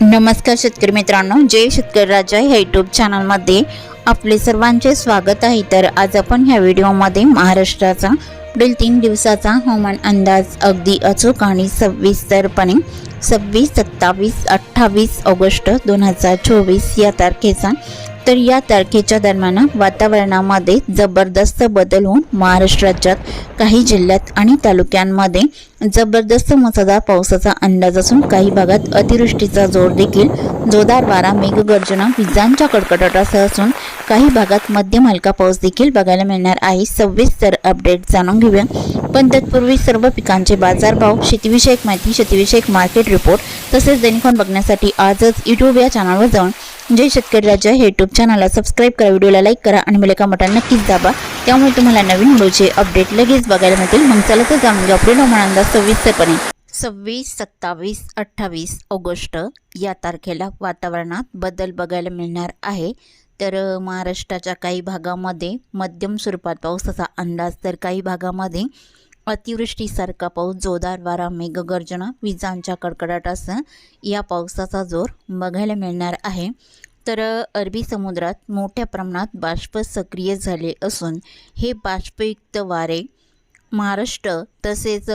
नमस्कार शेतकरी मित्रांनो जय शेतकरी राजा ह्या यूट्यूब चॅनलमध्ये आपले सर्वांचे स्वागत आहे. तर आज आपण ह्या व्हिडिओमध्ये महाराष्ट्राचा पुढील तीन दिवसाचा हवामान अंदाज अगदी अचूक आणि सविस्तरपणे सव्वीस सत्तावीस अठ्ठावीस ऑगस्ट दोन हजार चोवीस या तारखेचा तर या तारखेच्या दरम्यान वातावरणामध्ये जबरदस्त बदल होऊन महाराष्ट्र राज्यात काही जिल्ह्यात आणि तालुक्यांमध्ये जबरदस्त मुसळधार पावसाचा अंदाज असून काही भागात अतिवृष्टीचा जोर देखील जोरदार वारा मेघगर्जना विजांच्या कडकडाटासह असून काही भागात मध्यम हलका पाऊस देखील बघायला मिळणार आहे. सविस्तर अपडेट जाणून घेऊया. पण तत्पूर्वी सर्व पिकांचे बाजारभाव शेतीविषयक माहिती शेतीविषयक मार्केट रिपोर्ट तसेच दैनिकॉन बघण्यासाठी आजच यूट्यूब या चॅनलवर जाऊन जय शेतकरी राजा हे यूट्यूब चॅनलला सबस्क्राईब करा व्हिडिओला लाईक करा आणि मला बटन नक्कीच दाबा. त्यामुळे तुम्हाला नवीन व्हिडिओचे अपडेट लगेच बघायला मिळतील. मग चला तर जाणून घ्या. पुढील हवामानांदा सविस्तरपणे सव्वीस सत्तावीस अठ्ठावीस ऑगस्ट या तारखेला वातावरणात बदल बघायला मिळणार आहे. तर महाराष्ट्राच्या काही भागामध्ये मध्यम स्वरूपात पावसाचा अंदाज. तर काही भागामध्ये अतिवृष्टीसारखा पाऊस जोरदार वारा मेघगर्जना विजांच्या कडकडाटासह या पावसाचा जोर बघायला मिळणार आहे. तर अरबी समुद्रात मोठ्या प्रमाणात बाष्प सक्रिय झाले असून हे बाष्पयुक्त वारे महाराष्ट्र तसेच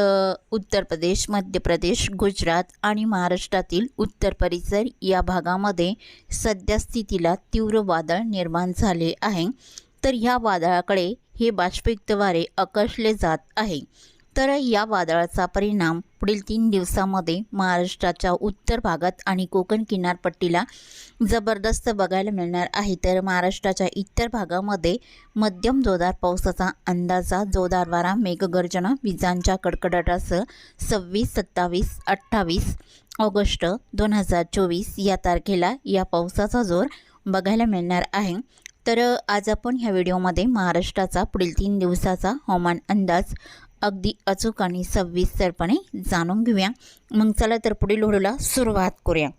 उत्तर प्रदेश मध्य प्रदेश गुजरात आणि महाराष्ट्रातील उत्तर परिसर या भागामध्ये सध्या स्थितीला तीव्र वादळ निर्माण झाले आहे. तर ह्या वादळाकडे हे बाष्पयुक्त आकर्षले जात आहे. तर या वादळाचा परिणाम पुढील तीन दिवसामध्ये महाराष्ट्राच्या उत्तर भागात आणि कोकण किनारपट्टीला जबरदस्त बघायला मिळणार आहे. तर महाराष्ट्राच्या इतर भागामध्ये मध्यम जोरदार पावसाचा अंदाजा जोरदार वारा मेघगर्जना विजांच्या कडकडाटासह सव्वीस सत्तावीस अठ्ठावीस ऑगस्ट दोन हजार चोवीस या तारखेला या पावसाचा जोर बघायला मिळणार आहे. तर आज आपण ह्या व्हिडिओमध्ये महाराष्ट्राचा पुढील तीन दिवसाचा हवामान अंदाज अगदी अचूक आणि सविस्तरपणे जाणून घेऊया. मग चला तर पुढील व्हिडिओला सुरुवात करूया.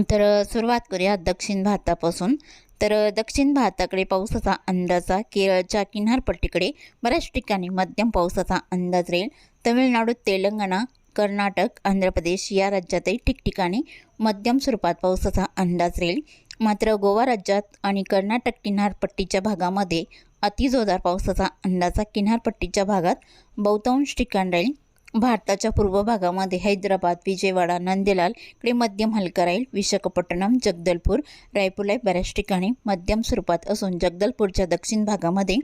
तर सुरुवात करूया दक्षिण भारतापासून. तर दक्षिण भारताकडे पावसाचा अंदाजा केरळच्या किनारपट्टीकडे बऱ्याच ठिकाणी मध्यम पावसाचा अंदाज राहील. तमिळनाडू तेलंगणा कर्नाटक आंध्र प्रदेश या राज्यातही ठिकठिकाणी मध्यम स्वरूपात पावसाचा अंदाज राहील. मात्र गोवा राज्यात आणि कर्नाटक किनारपट्टीच्या भागामध्ये अतिजोरदार पावसाचा अंदाजा किनारपट्टीच्या भागात बहुतांश ठिकाण राहील. भारताच्या पूर्व भागामध्ये हैदराबाद विजयवाडा नंदेलाल इकडे मध्यम हलका राहील. विशाखापट्टणम जगदलपूर रायपूरला बऱ्याच ठिकाणी मध्यम स्वरूपात असून जगदलपूरच्या दक्षिण भागामध्ये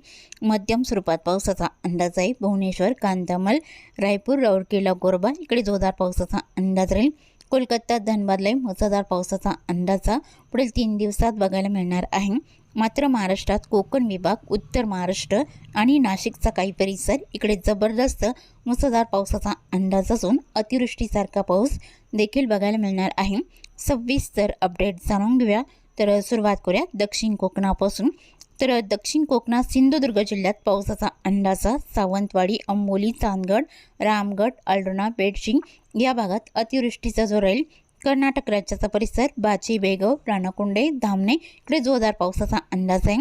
मध्यम स्वरूपात पावसाचा अंदाज आहे. भुवनेश्वर कांदामल रायपूर राऊरकेला गोरबा इकडे जोरदार पावसाचा अंदाज राहील. कोलकाता धनबादलाही मुसळधार पावसाचा अंदाजा पुढील तीन दिवसात बघायला मिळणार आहे. मात्र महाराष्ट्रात कोकण विभाग उत्तर महाराष्ट्र आणि नाशिकचा काही परिसर इकडे जबरदस्त मुसळधार पावसाचा अंदाज असून अतिवृष्टीसारखा पाऊस देखील बघायला मिळणार आहे. सविस्तर अपडेट जाणून घेऊया. तर सुरुवात करूया दक्षिण कोकणापासून. तर दक्षिण कोकणात सिंधुदुर्ग जिल्ह्यात पावसाचा अंदाजा सावंतवाडी अंबोली चांदगड रामगड अल्डोणा बेडशिंग या भागात अतिवृष्टीचा जोर राहील. कर्नाटक राज्याचा परिसर बाची बेगव राणाकुंडे धामणे इकडे जोरदार पावसाचा अंदाज आहे.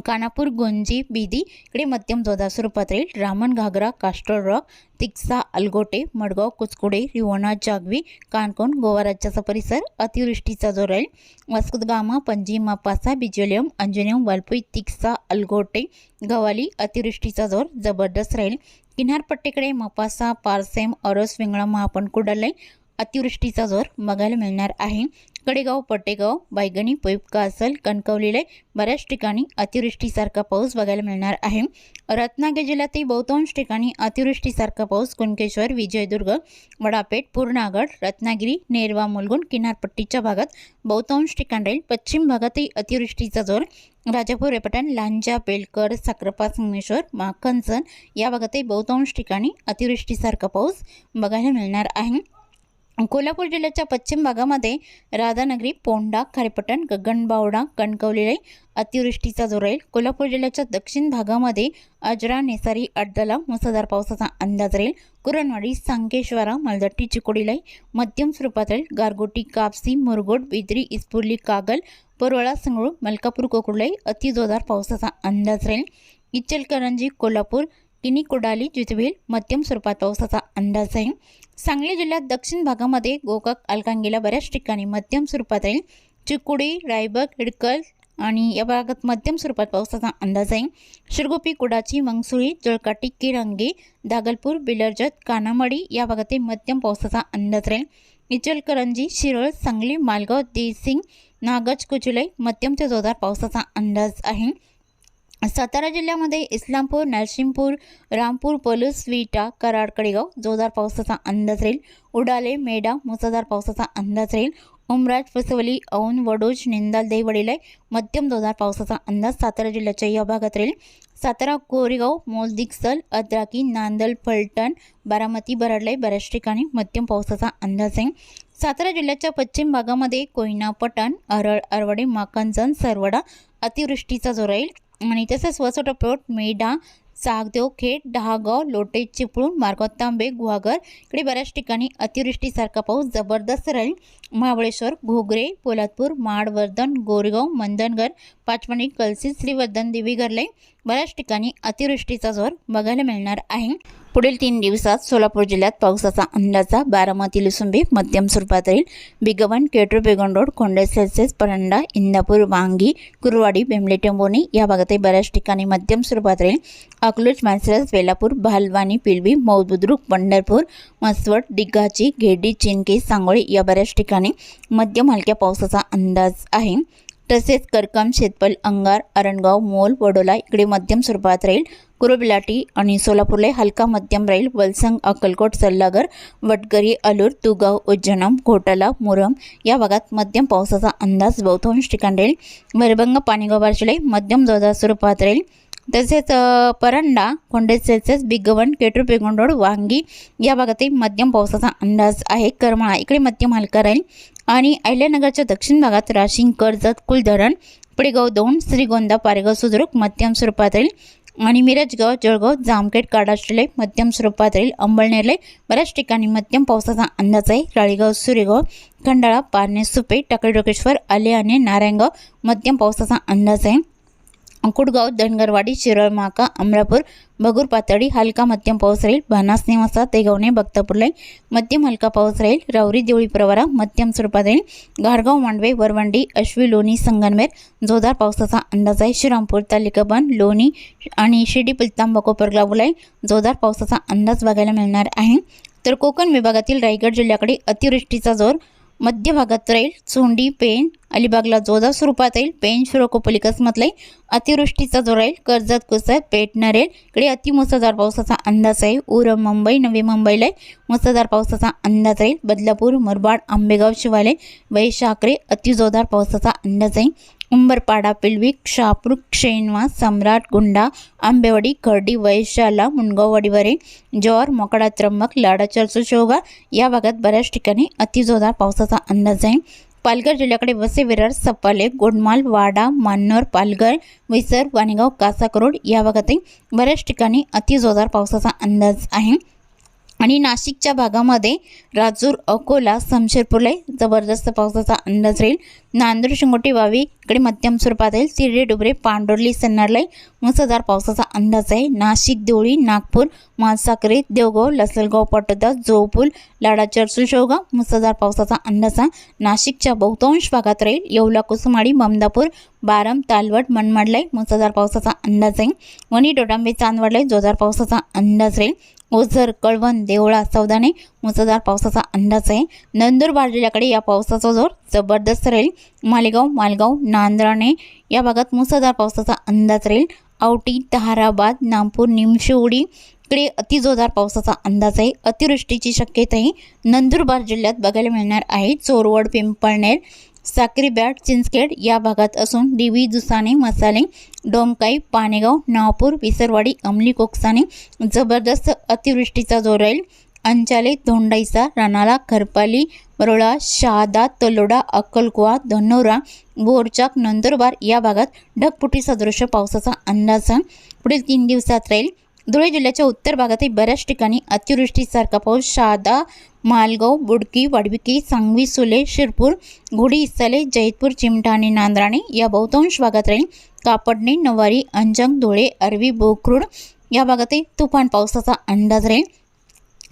कानापूर गोंजी बिदी इकडे मध्यम जोरदार स्वरूपात राहील रामन घागरा कास्टर रॉक तिक्सा अलगोटे मडगाव कुचकुडे रिवणा जागवी कानकोण गोवा राज्याचा परिसर अतिवृष्टीचा जोर राहील वास्कोदगामा पणजी मापासा बिजोलियम अंजनेम वालपुई तिक्सा अलगोटे गवाली अतिवृष्टीचा जोर जबरदस्त राहील. किनारपट्टीकडे मपासा पारसेम अरस विंगळा महापण कुडालय अतिवृष्टीचा जोर बघायला मिळणार आहे. कडेगाव पटेगाव बायगणी पयुपका असल कणकवलीला बऱ्याच ठिकाणी अतिवृष्टीसारखा पाऊस बघायला मिळणार आहे. रत्नागिरी जिल्ह्यातही बहुतांश ठिकाणी अतिवृष्टीसारखा पाऊस. कुणकेश्वर विजयदुर्ग वडापेठ पूर्णागड रत्नागिरी नेरवा मुलगुण किनारपट्टीच्या भागात बहुतांश ठिकाण राहील. पश्चिम भागातही अतिवृष्टीचा जोर. राजापूर रेपटण लांजा बेलकर साक्रपा संगमेश्वर माखनसन या भागातही बहुतांश ठिकाणी अतिवृष्टीसारखा पाऊस बघायला मिळणार आहे. कोल्हापूर जिल्ह्याच्या पश्चिम भागामध्ये राधानगरी पोंडा खारेपटण गगनबावडा कणकवलीलाई अतिवृष्टीचा जोर राहील कोल्हापूर जिल्ह्याच्या दक्षिण भागामध्ये अजरा नेसारी अड्डला मुसळधार पावसाचा अंदाज राहील. कुरणवाडी सांकेश्वरा मलदट्टी चिकोडीलाई मध्यम स्वरूपात राहील. गारगोटी कापसी मुरगोड बिद्री इस्पुर्ली कागल परवळा संगळू मलकापूर कोकुडलाई अतिजोरदार पावसाचा अंदाज राहील. इचलकरंजी कोल्हापूर किनी कोडाली जितवेल मध्यम स्वरूपात पावसाचा अंदाज आहे सांगली जिल्ह्यात दक्षिण भागामध्ये गोकाक अलकांगीला बऱ्याच ठिकाणी मध्यम स्वरूपात राहील. चिकुडी रायबग हिडकल आणि या भागात मध्यम स्वरूपात पावसाचा अंदाज आहे. शिरगोपी कुडाची मंगसुळी जळकाटी किरंगी दागलपूर बिलर्जत कानामडी या भागातील मध्यम पावसाचा अंदाज राहील. इचलकरंजी शिरळ सांगली मालगाव देसिंग नागज कुचुलई मध्यम ते जोरदार पावसाचा अंदाज आहे. सातारा जिल्ह्यामध्ये इस्लामपूर नरसिंहपूर रामपूर पलूस विटा कराड कडेगाव जोरदार पावसाचा अंदाज राहील. उडाले मेडा मुसळधार पावसाचा अंदाज राहील. उमराज फसवली औन वडोज निंदाल देवडीलाय मध्यम जोरदार पावसाचा अंदाज सातारा जिल्ह्याच्या या भागात राहील. सातारा कोरेगाव मोलदिक्सल अद्राकी नांदल फलटण बारामती बराडलाई बऱ्याच ठिकाणी मध्यम पावसाचा अंदाज आहे सातारा जिल्ह्याच्या पश्चिम भागामध्ये कोयना पटण अरळ अरवडे माकांजन सरवडा अतिवृष्टीचा जो राहील. आणि तसंच वसोटप्रोट मेढा सागदेव खेड डहागाव लोटे चिपळूण मार्गाव तांबे गुहागर इकडे बऱ्याच ठिकाणी अतिवृष्टीसारखा पाऊस जबरदस्त राहील महाबळेश्वर घोगरे पोलादपूर माडवर्धन गोरेगाव मंदनगर पाचवणी कलसी श्रीवर्धन देवीगरलाई बऱ्याच ठिकाणी अतिवृष्टीचा जोर बघायला मिळणार आहे. पुढील तीन दिवसात सोलापूर जिल्ह्यात पावसाचा अंदाजा बारामती लुसुंबी मध्यम स्वरूपात राहील बिगवन केटू बेगन रोड कोंडे परंडा इंदापूर वांगी कुरवाडी बेंबले टेंबोनी या भागातही बऱ्याच ठिकाणी मध्यम स्वरूपात राहील अकलूज मानसरस वेलापूर भालवानी पिलवी मौद बुद्रुक पंढरपूर मसवड दिग्गाची घेडी चिंकी सांगोळी या बऱ्याच ठिकाणी मध्यम हलक्या पावसाचा अंदाज आहे. तसेच करकम शेतपल अंगार अरणगाव मोल वडोला इकडे मध्यम स्वरूपात राहील. कुरुबिलाटी आणि सोलापूरला हलका मध्यम राहील. वलसंग अक्कलकोट सल्लागर वटगरी अलूर तुगाव उज्जनम घोटाला मुरम या भागात मध्यम पावसाचा अंदाज बहुतांश ठिकाण राहील. मरबंग पाणीगाव मध्यम जोरदार स्वरूपात राहील. तसेच परंडा परांडा बिगवन केटरू पेगोंडोड वांगी या भागातही मध्यम पावसाचा अंदाज आहे. करमाळा इकडे मध्यम हलका राहील आणि अहिल्यानगरच्या दक्षिण भागात राशिंग कर्जत कुलधरण पुडेगाव दोन श्रीगोंदा पारेगाव सुद्रुक मध्यम स्वरूपात राहील आणि मिरजगाव जळगाव जामखेड काडाष्ट्रले मध्यम स्वरूपात राहील अंबळनेरले बऱ्याच ठिकाणी मध्यम पावसाचा अंदाज आहे. राळीगाव सुरेगाव खंडाळा पारणे सुपे टाकळी आले आणि नारायणगाव मध्यम पावसाचा अंदाज आहे. अंकुडगाव धनगरवाडी शिरळमाका अमरापूर भगूर पातळी हलका मध्यम पाऊस राहील भानास नेवासा तेगवणे बक्तापूरलाई मध्यम हलका पाऊस राहील रावरी देवळी प्रवारा मध्यम स्वरूपात राहील घारगाव मांडवे वरवंडी अश्वी लोणी संगनमेर जोरदार पावसाचा अंदाज आहे श्रीरामपूर तालिकाबन लोणी आणि शिर्डी पुलतांबा कोपरगावलाई जोरदार पावसाचा अंदाज बघायला मिळणार आहे. तर कोकण विभागातील रायगड जिल्ह्याकडे अतिवृष्टीचा जोर मध्य भागात राहील चोंडी पेण अलिबागला जोरदार स्वरूपात येईल. पेन शिरोकोपली कसमतलाई अतिवृष्टीचा जोर राहील कर्जत कुसत पेटणार येईल इकडे अतिमुसळधार पावसाचा अंदाज आहे. उरम मुंबई नवी मुंबईला मुसळधार पावसाचा अंदाज राहील. बदलापूर मुरबाड आंबेगाव शिवालय वैशाकरे अतिजोरदार पावसाचा अंदाज आहे. उंबरपाडा पिलविक शहापूर शेनवा सम्राट गुंडा आंबेवाडी खर्डी वैशाला मुनगाववाडीवरे जॉर मोकडा त्र्यंबक लाडाचरचू शेवगा या भागात बऱ्याच ठिकाणी अतिजोरदार पावसाचा अंदाज आहे. पालघर जिल्ह्याकडे वसे विरार सपाले गोडमाल वाडा मान्नर पालघर विसर वाणीगाव कासाकरोड या भागातही बऱ्याच ठिकाणी अतिजोरदार पावसाचा अंदाज आहे. आणि नाशिकच्या भागामध्ये राजूर अकोला समशेरपूरला जबरदस्त पावसाचा अंदाज राहील. नांदूर शिंगोटी वावी इकडे मध्यम स्वरूपात येईल तिरडे डुबरे पांडोर्ली सन्नारलाई मुसळधार पावसाचा अंदाज आहे. नाशिक देवळी नागपूर मानसाकरी देवगाव लसलगाव पटोदा जोपूल लाडा सुशोगा मुसळधार पावसाचा अंदाज आहे. नाशिकच्या बहुतांश भागात राहील येवला कुसुमाडी ममदापूर बारम तालवड मनमाडलाई मुसळधार पावसाचा अंदाज आहे. वणी डोडांबे चांदवडलाई जोरदार पावसाचा अंदाज राहील. ओझर कळवण देवळा सौदाने मुसळधार पावसाचा अंदाज आहे. नंदुरबार जिल्ह्याकडे या पावसाचा जोर जबरदस्त राहील. मालेगाव मालगाव नांद्राणे या भागात मुसळधार पावसाचा अंदाज राहील. औटी ताराबाद नागपूर निमशिवडी इकडे अतिजोरदार पावसाचा अंदाज आहे. अतिवृष्टीची शक्यताही नंदुरबार जिल्ह्यात बघायला मिळणार आहे. चोरवड पिंपळनेर साक्री बॅट चिंचखेड या भागात असून डिवी जुसाने मसाले डोमकाई पानेगाव नावपूर विसरवाडी अमली कोकसाने जबरदस्त अतिवृष्टीचा जोर राहील. अंचाले धोंडाईचा रानाला खरपाली बरोळा शहादा तलोडा अक्कलकुवा धनोरा बोरचाक नंदुरबार या भागात ढगपुटी सदृश पावसाचा अंदाज पुढील तीन दिवसात राहील. धुळे जिल्ह्याच्या उत्तर भागातही बऱ्याच ठिकाणी अतिवृष्टीसारखा पाऊस शहादा मालगाव बुडकी वाडविकी सांगवी सुले शिरपूर घोडी इसाले जैतपूर चिमठा आणि नांद्राणे या बहुतांश भागात राहील. कापडणे नवारी अंजंग धुळे अरवी बोखरूड या भागातही तुफान पावसाचा अंदाज राहील.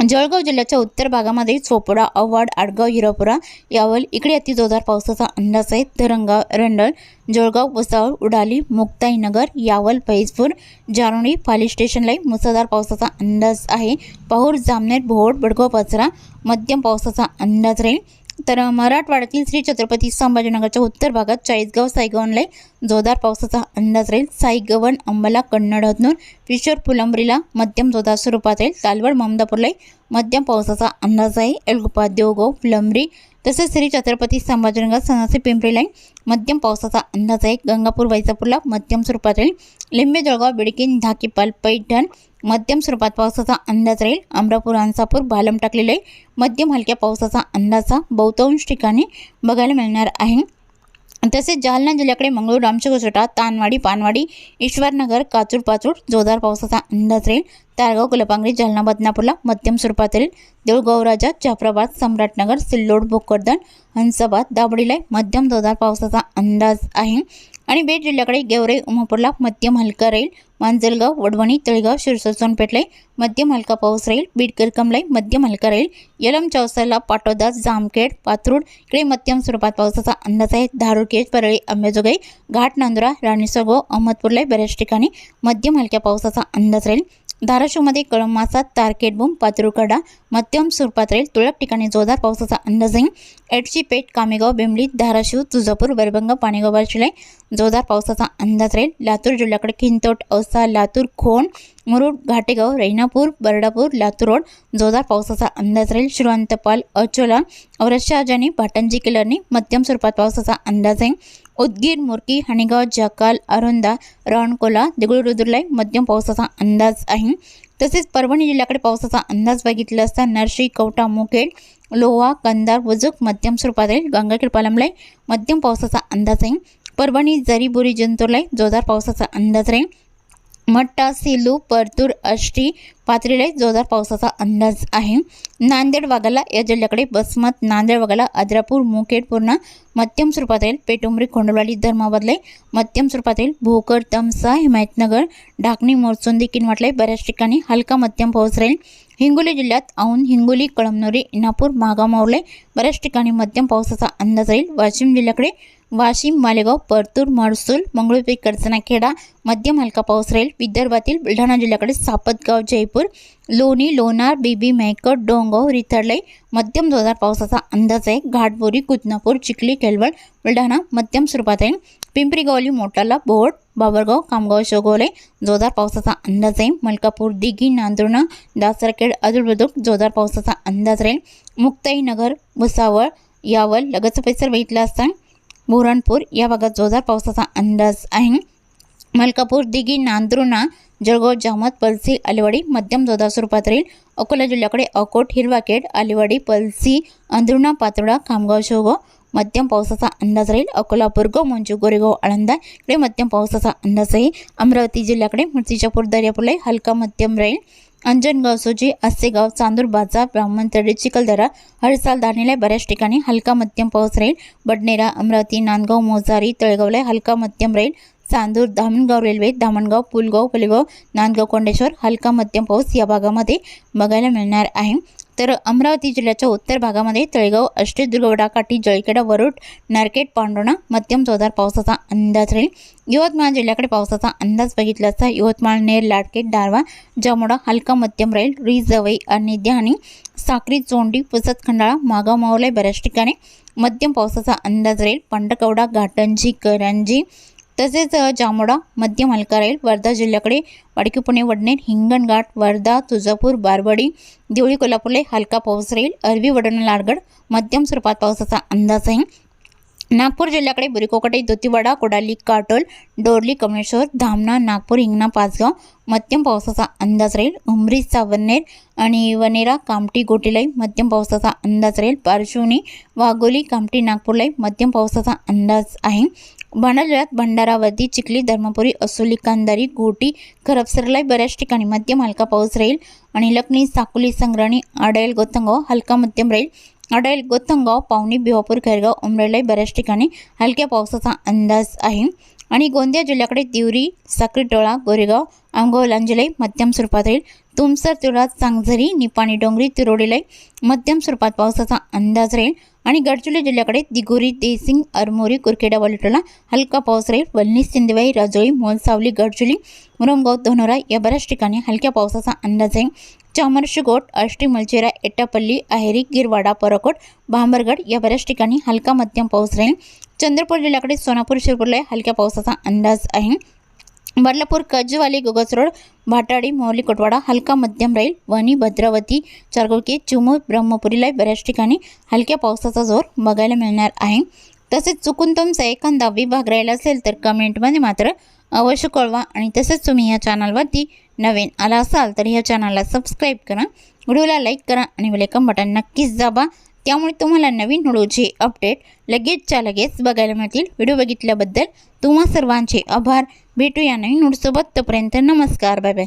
म्हणजे जळगाव जिल्ह्याच्या उत्तर भागामध्ये चोपडा अवाड आडगाव हिरापुरा यावल इकडे अति जोरदार पावसाचा अंदाज आहे. धरणगाव रंडळ जळगाव भुसावळ उडाली मुक्ताईनगर यावल फैजपूर जारोणी पाली स्टेशनलाही मुसळधार पावसाचा अंदाज आहे. पाहूर जामनेर भोड बडगाव पाचरा मध्यम पावसाचा अंदाज राहील. तर मराठवाड्यातील श्री छत्रपती संभाजीनगरच्या उत्तर भागात चाळीसगाव साईगवनला जोरदार पावसाचा अंदाज राहील. साईगवन अंबाला कन्नड हदनूर किशोर फुलंब्रीला मध्यम जोरदार स्वरूपात राहील. तालवड ममदापूरला मध्यम पावसाचा अंदाज आहे. एलगुपा देवगाव फुलंब्री तसेच श्री छत्रपती संभाजीनगर सणासी लाईन मध्यम पावसाचा अंदाज आहे. गंगापूर वैजापूरला मध्यम स्वरूपात राहील. लिंबे जळगाव बिडकीन धाकीपाल पैठण मध्यम स्वरूपात पावसाचा अंदाज राहील. अमरापूर अंसापूर बालम टाकलेला आहे. मध्यम हलक्या पावसाचा अंदाजा बहुतांश ठिकाणी बघायला मिळणार आहे. तसेच जालना जिल्ह्याकडे मंगळूर रामचकोसोटा तानवाडी पानवाडी ईश्वरनगर काचूर पाचूर जोरदार पावसाचा अंदाज राहील. तारगाव कुलपांगरी जालना बदनापूरला मध्यम स्वरूपात राहील देऊळगावराजा जाफराबाद सम्राटनगर सिल्लोड भोकरदन हंसाबाद दाबडीला मध्यम जोरदार पावसाचा अंदाज आहे. आणि बीड जिल्ह्याकडे गेवरे उमापूरला मध्यम हलका राहील. मांजलगाव वडवणी तळेगाव शिरसोर सोनपेठला मध्यम हलका पाऊस राहील. बीडकर कमलाई मध्यम हलका राहील. यलम चौसाला पाटोदा जामखेड पाथरूड इकडे मध्यम स्वरूपात पावसाचा अंदाज आहे. धारुकेज परळी अंबेजोगाई घाट नांदुरा राणीसगो अहमदपूरला बऱ्याच ठिकाणी मध्यम हलक्या पावसाचा अंदाज राहील. धाराशिवमध्ये कळंब तारकेटबूम पातुरकडा मध्यम स्वरूपात राहील तुळक ठिकाणी जोरदार पावसाचा अंदाज येईल एडची पेठ कामेगाव बेंबली धाराशिव तुळजापूर वरबंग पाणीगाव बार्शीला जोरदार पावसाचा अंदाज राहील लातूर जिल्ह्याकडे खिंतोट औसा लातूर खोण मुरुड घाटेगाव रैनापूर बरडापूर लातूर रोड जोरदार पावसाचा अंदाज राहील श्रीवंतपाल अचोला औरशाहजानी भाटंजी किलरनी मध्यम स्वरूपात पावसाचा अंदाज आहे. उदगीर मुरकी हणेगाव जकाल अरुंदा रणकोला देगुळरुद्रला मध्यम पावसाचा अंदाज आहे तसेच परभणी जिल्ह्याकडे पावसाचा अंदाज बघितला असता नरशी कवटा मुखेड लोहा कंदार वजुक मध्यम स्वरूपात आहे गंगाखेड पालमला मध्यम पावसाचा अंदाज आहे परभणी जरी बुरी जोरदार पावसाचा अंदाज राहील मट्टा सिलू परतूर आष्टी पातळीला जोरदार पावसाचा अंदाज आहे. नांदेड वाघाला या जिल्ह्याकडे बसमत नांदेड वाघाला आद्रापूर मुखेड पूर्णा मध्यम स्वरूपात येईल पेटुंबरी खोंडवाली धर्माबादले मध्यम स्वरूपात येईल भोकर तमसा हिमायतनगर ढाकणी मोरचोंदी किनवाटले बऱ्याच ठिकाणी हलका मध्यम पाऊस राहील. हिंगोली जिल्ह्यात औंध हिंगोली कळमनुरी इनापूर मागामावले बऱ्याच ठिकाणी मध्यम पावसाचा अंदाज राहील. वाशिम जिल्ह्याकडे वाशिम मालेगाव परतूर मडसूल मंगळूरपैकी कडचणाखेडा मध्यम हलका पाऊस राहील. विदर्भातील बुलढाणा जिल्ह्याकडे सापतगाव जयपूर लोणी लोणार बीबी मेहकर डोंगाव रिथडलाई मध्यम जोरदार पावसाचा अंदाज आहे. घाटबोरी कुदनापूर चिखली केलवड बुलढाणा मध्यम स्वरूपात आहे पिंपरी गवली मोटाला बोर्ड बाबरगाव कामगाव शोगोले जोरदार पावसाचा अंदाज आहे. मलकापूर दिघी नांदुर्णा दासरखेड अदुळबुद्रुक जोरदार पावसाचा अंदाज राहील. मुक्ताईनगर भुसावळ यावल लगतचा परिसर बघितला असताना बुरणपूर या भागात जोरदार पावसाचा अंदाज आहे. मलकापूर दिघी नांदुर्णा जळगाव जामत पलसी आलेवाडी मध्यम जोरदार स्वरूपात राहील. अकोला जिल्ह्याकडे अकोट हिरवाखेड आलेवाडी पलसी अंधरुणा पातोडा खामगाव शोगाव मध्यम पावसाचा अंदाज राहील. अकोला गो मंजू गोरेगाव आळंदा इकडे मध्यम पावसाचा अंदाज आहे. अमरावती जिल्ह्याकडे मूर्तिजापूर दर्यापूरला हलका मध्यम राहील. अंजनगाव सोजी आसेगाव चांदूर बाजार ब्राह्मणतडी चिखलदरा हरसाल दाणेला बऱ्याच ठिकाणी हलका मध्यम पाऊस राहील. बडनेरा अमरावती नांदगाव मोजारी तळेगावला हलका मध्यम राहील. चांदूर धामणगाव रेल्वे धामणगाव पुलगाव पलेगाव नांदगाव कोंडेश्वर हलका मध्यम पाऊस या भागामध्ये बघायला मिळणार आहे. तर अमरावती जिल्ह्याच्या उत्तर भागामध्ये तळेगाव अष्टदुर्गवडा वडाकाठी जळखेडा वरुड नारकेट पांडोणा मध्यम जोरदार पावसाचा अंदाज राहील. यवतमाळ जिल्ह्याकडे पावसाचा अंदाज बघितला असता यवतमाळ नेर लाडकेट दारवा जामोडा हलका मध्यम राहील. रिजवई आणि ध्यानी साक्री चोंडी पुसत खंडाळा मागाव मावले बऱ्याच ठिकाणी मध्यम पावसाचा अंदाज राहील. पंडकवडा घाटंजी करंजी तसेच जामोडा मध्यम हलका राहील वर्धा जिल्ह्याकडे वाडकी पुणे वडनेर हिंगणघाट वर्धा तुळजापूर बारवाडी देवळी कोल्हापूरला हलका पाऊस राहील. अरबी वडण लाडगड मध्यम स्वरूपात पावसाचा अंदाज आहे. नागपूर जिल्ह्याकडे बुरिकोकटे दोतीवाडा कोडाली काटोल डोरली कमळेश्वर धामणा नागपूर हिंगणा पाचगाव मध्यम पावसाचा अंदाज राहील. उमरी सावनेर आणि वनेरा कामटी गोटीलाई मध्यम पावसाचा अंदाज राहील. पारशिवनी वाघोली कामटी नागपूरलाई मध्यम पावसाचा अंदाज आहे. जिल्ह्यात भंडारावती चिखली धर्मपुरी असोली कांदारी गोटी खरपसरलाई बऱ्याच ठिकाणी मध्यम हलका पाऊस राहील आणि लखनी साकुली संग्रणी आडेल गोतंगाव हलका मध्यम राहील. अडाईल गोतंगाव पावणी बिवापूर खैरगाव उमरेलाई बऱ्याच ठिकाणी हलक्या पावसाचा अंदाज आहे. आणि गोंदिया जिल्ह्याकडे दिवरी साक्रीटोळा गोरेगाव आमगाव लांजलाई मध्यम स्वरूपात राहील. तुमसर तुळा चांगझरी निपाणी डोंगरी तिरोडीला मध्यम स्वरूपात पावसाचा अंदाज राहील. आणि गडचिरोली जिल्ह्याकडे दिगोरी देसिंग अरमोरी कुरखेडा वलिटोला हलका पाऊस राहील. वल्ली सिंदवाई राजोळी मोलसावली गडचिरोली मुरमगाव धोनोरा या बऱ्याच ठिकाणी हलक्या पावसाचा अंदाज आहे. चामरशिगोट अष्टी मलचेरा एटापल्ली अहेरी गिरवाडा परकोट भांबरगड या बऱ्याच ठिकाणी हलका मध्यम पाऊस राहील. चंद्रपूर जिल्ह्याकडे सोनापूर शिरपूरला हलक्या पावसाचा अंदाज आहे. बदलापूर कजवाली गोगस रोड भाटाडी मोहली कोटवाडा हलका मध्यम राहील वणी भद्रावती चारगोळकी चिमूर ब्रह्मपुरीला बऱ्याच ठिकाणी हलक्या पावसाचा जोर बघायला मिळणार आहे तसेच चुकून तुमचा एखादा विभाग राहिला असेल तर कमेंटमध्ये मात्र अवश्य कळवा आणि तसेच तुम्ही या चॅनलवरती नवीन आला असाल तर ह्या चॅनलला सबस्क्राईब करा व्हिडिओला लाईक करा आणि वेलकम बटन नक्कीच दाबा त्यामुळे तुम्हाला नवीन व्हिडिओचे अपडेट लगेचच्या लगेच बघायला मिळतील व्हिडिओ बघितल्याबद्दल तुम्हा सर्वांचे आभार भेटूया नवीन व्हिडिओसोबत तोपर्यंत नमस्कार बाय बाय